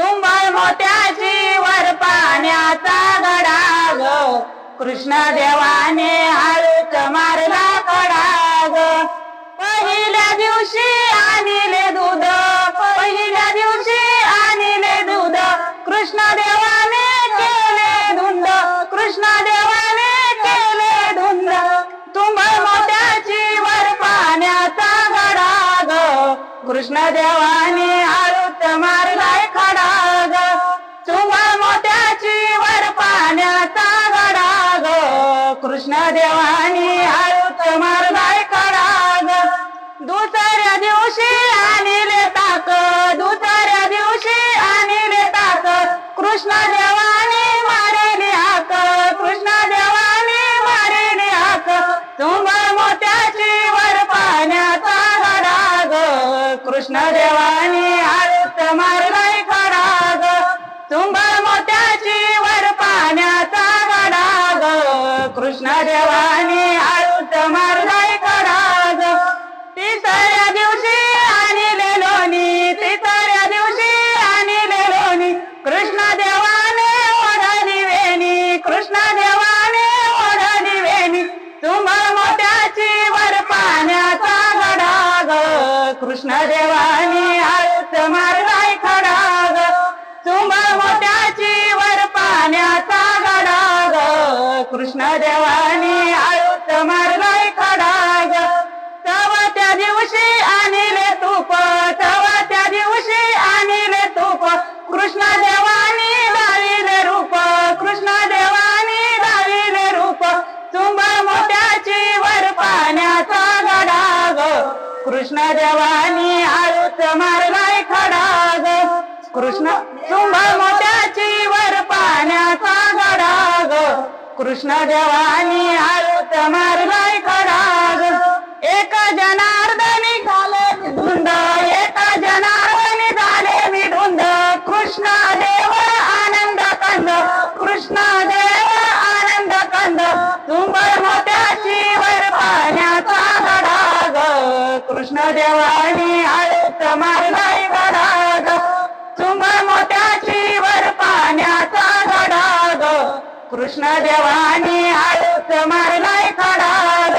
तुंबळ मोत्याची वर पाण्याचा गडा ग कृष्ण देवाने हळूच मारला कडा ग पहिल्या दिवशी आणिले दूध. पहिल्या दिवशी आणिले दूध. कृष्ण देव कृष्ण देवाने हळूच मारलाय खडाग. तुंबळ मोठ्याची वर पाण्याचा गडाग. कृष्ण देवाने हळूच मारलाय कृष्ण देवानी हळूच मारलाय खडाग तुंबळ मोत्याची वर पाण्याचा गडाग. कृष्ण देवाने कृष्ण देवानी हळूच मारलाय खडाग. तुम्हा मोठ्या वर पाण्याचा गडाग. कृष्ण देवा कृष्ण देवानी आळूच मारलाय खडाग. कृष्ण तुंबळ मोठ्याची वर पाण्याचा गडाग. कृष्ण देवानी आळूच मारलाय खडाग. एक जनार्दनी झाले मी धुंद एक जनार्दनी झाले मी धुंद कृष्ण देव आनंद कंद कृष्ण देव आनंद कंद. तुंबळ कृष्ण देवानी हळूच मारलाय गडाग तुंबळ मोत्याची वर पाण्याचा गडाग कृष्ण देवानी हळूच मारलाय कडाग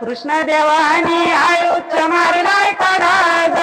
कृष्ण देवानी आयुष मारलाय कडाग